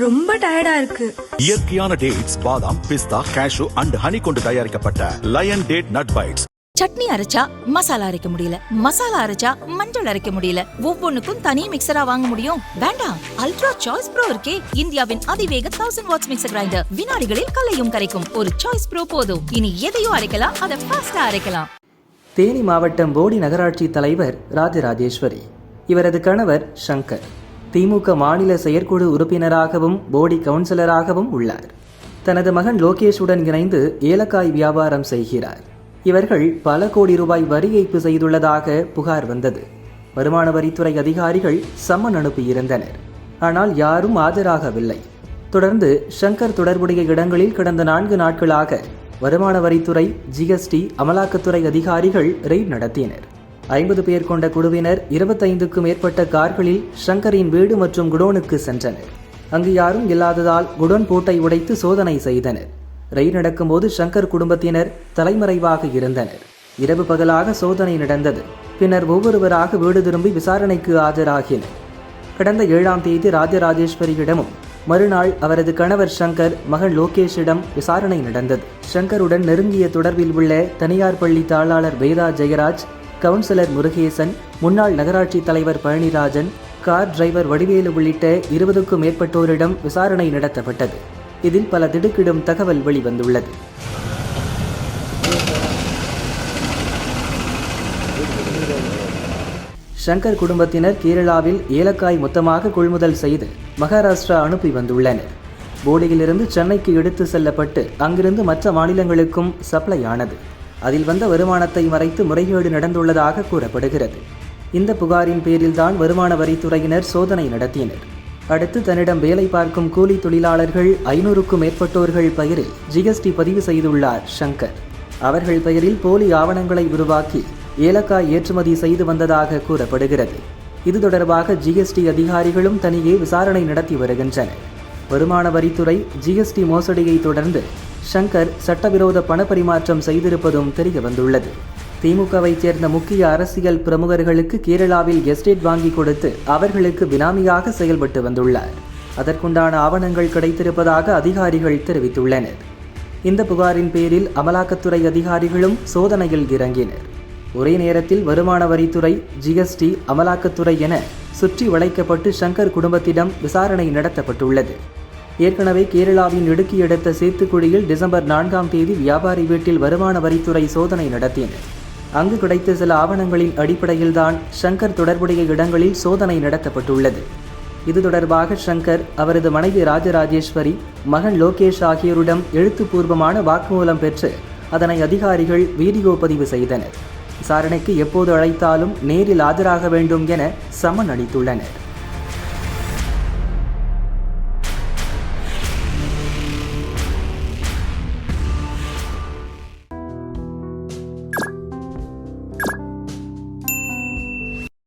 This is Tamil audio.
ரொம்ப டயர்டா இருக்கு. இயற்கையான டேட்ஸ் பாதாம் பிஸ்தா கேஷு அண்ட் ஹனி கொண்டு தயாரிக்கப்பட்ட lion date nut bites chutney அரைச்சா மசாலா அரைக்க முடியல. மசாலா அரைச்சா மஞ்சள் அரைக்க முடியல. ஒவ்வொன்னுக்கும் தனி மிக்சரா வாங்க முடியும். வேண்டாம். அல்ட்ரா சாய்ஸ் ப்ரோ இருக்கே. இந்தியாவின் அதிவேக தௌசண்ட் வாட்ஸ் மிக்சர் கிரைண்டர் வினாடிகளில் கலையும் கரைக்கும். ஒரு சாய்ஸ் ப்ரோ போதும். இனி எதையும் அரைக்கலாம். அதை ஃபாஸ்டா அரைக்கலாம். தேனி மாவட்டம் போடி நகராட்சி தலைவர் ராஜராஜேஸ்வரி. இவரது கணவர் சங்கர். திமுக மாநில செயற்குழு உறுப்பினராகவும் போடி கவுன்சிலராகவும் உள்ளார். தனது மகன் லோகேஷுடன் இணைந்து ஏலக்காய் வியாபாரம் செய்கிறார். இவர்கள் பல கோடி ரூபாய் வரி ஏய்ப்பு செய்துள்ளதாக புகார் வந்தது. வருமான வரித்துறை அதிகாரிகள் சம்மன் அனுப்பியிருந்தனர். ஆனால் யாரும் ஆஜராகவில்லை. தொடர்ந்து ஷங்கர் தொடர்புடைய இடங்களில் கடந்த நான்கு நாட்களாக வருமான வரித்துறை ஜிஎஸ்டி அமலாக்கத்துறை அதிகாரிகள் ரெய்ட் நடத்தினர். ஐம்பது பேர் கொண்ட குழுவினர் இருபத்தைந்துக்கும் மேற்பட்ட கார்களில் ஷங்கரின் வீடு மற்றும் குடோனுக்கு சென்றனர். அங்கு யாரும் இல்லாததால் குடோன் பூட்டை உடைத்து சோதனை செய்தனர். ரயில் நடக்கும்போது ஷங்கர் குடும்பத்தினர் தலைமறைவாக இருந்தனர். இரவு பகலாக சோதனை நடந்தது. பின்னர் ஒவ்வொருவராக வீடு திரும்பி விசாரணைக்கு ஆஜராகினர். கடந்த ஏழாம் தேதி ராஜராஜேஸ்வரியிடமும் மறுநாள் அவரது கணவர் ஷங்கர் மகன் லோகேஷிடம் விசாரணை நடந்தது. ஷங்கருடன் நெருங்கிய தொடர்பில் உள்ள தனியார் பள்ளி தாளாளர் வேதா ஜெயராஜ் கவுன்சிலர் முருகேசன் முன்னாள் நகராட்சி தலைவர் பழனிராஜன் கார் டிரைவர் வடிவேலு உள்ளிட்ட இருபதுக்கும் மேற்பட்டோரிடம் விசாரணை நடத்தப்பட்டது. இதில் பல திடுக்கிடும் தகவல் வெளிவந்துள்ளது. சங்கர் குடும்பத்தினர் கேரளாவில் ஏலக்காய் மொத்தமாக கொள்முதல் செய்து மகாராஷ்டிரா அனுப்பி வந்துள்ளனர். போடியிலிருந்து சென்னைக்கு எடுத்து செல்லப்பட்டு அங்கிருந்து மற்ற மாநிலங்களுக்கும் சப்ளை ஆனது. அதில் வந்த வருமானத்தை மறைத்து முறைகேடு நடந்துள்ளதாக கூறப்படுகிறது. இந்த புகாரின் பேரில்தான் வருமான வரித்துறையினர் சோதனை நடத்தினர். அடுத்து தன்னிடம் வேலை பார்க்கும் கூலி தொழிலாளர்கள் ஐநூறுக்கும் மேற்பட்டோர்கள் பெயரில் ஜிஎஸ்டி பதிவு செய்துள்ளார் சங்கர். அவர்கள் பெயரில் போலி ஆவணங்களை உருவாக்கி ஏலக்காய் ஏற்றுமதி செய்து வந்ததாக கூறப்படுகிறது. இது தொடர்பாக ஜிஎஸ்டி அதிகாரிகளும் தனியே விசாரணை நடத்தி வருகின்றனர். வருமான வரித்துறை ஜிஎஸ்டி மோசடியை தொடர்ந்து சங்கர் சட்டவிரோத பணப்பரிமாற்றம் செய்திருப்பதும் தெரிய வந்துள்ளது திமுகவைச் சேர்ந்த முக்கிய அரசியல் பிரமுகர்களுக்கு கேரளாவில் எஸ்டேட் வாங்கி கொடுத்து அவர்களுக்கு பினாமியாக செயல்பட்டு வந்துள்ளார். அதற்குண்டான ஆவணங்கள் கிடைத்திருப்பதாக அதிகாரிகள் தெரிவித்துள்ளனர். இந்த புகாரின் பேரில் அமலாக்கத்துறை அதிகாரிகளும் சோதனையில் இறங்கினர். ஒரே நேரத்தில் வருமான வரித்துறை ஜிஎஸ்டி அமலாக்கத்துறை என சுற்றி வளைக்கப்பட்டு சங்கர் குடும்பத்திடம் விசாரணை நடத்தப்பட்டுள்ளது. ஏற்கனவே கேரளாவின் இடுக்கி எடுத்த சேத்துக்குழியில் டிசம்பர் நான்காம் தேதி வியாபாரி வீட்டில் வருமான வரித்துறை சோதனை நடத்தினர் அங்கு கிடைத்த சில ஆவணங்களின் அடிப்படையில்தான் ஷங்கர் தொடர்புடைய இடங்களில் சோதனை நடத்தப்பட்டுள்ளது. இது தொடர்பாக ஷங்கர் அவரது மனைவி ராஜராஜேஸ்வரி மகன் லோகேஷ் ஆகியோரிடம் எழுத்துப்பூர்வமான வாக்குமூலம் பெற்று அதனை அதிகாரிகள் வீடியோ பதிவு செய்தனர். விசாரணைக்கு எப்போது அழைத்தாலும் நேரில் ஆஜராக வேண்டும் என சமன் அளித்துள்ளனர்.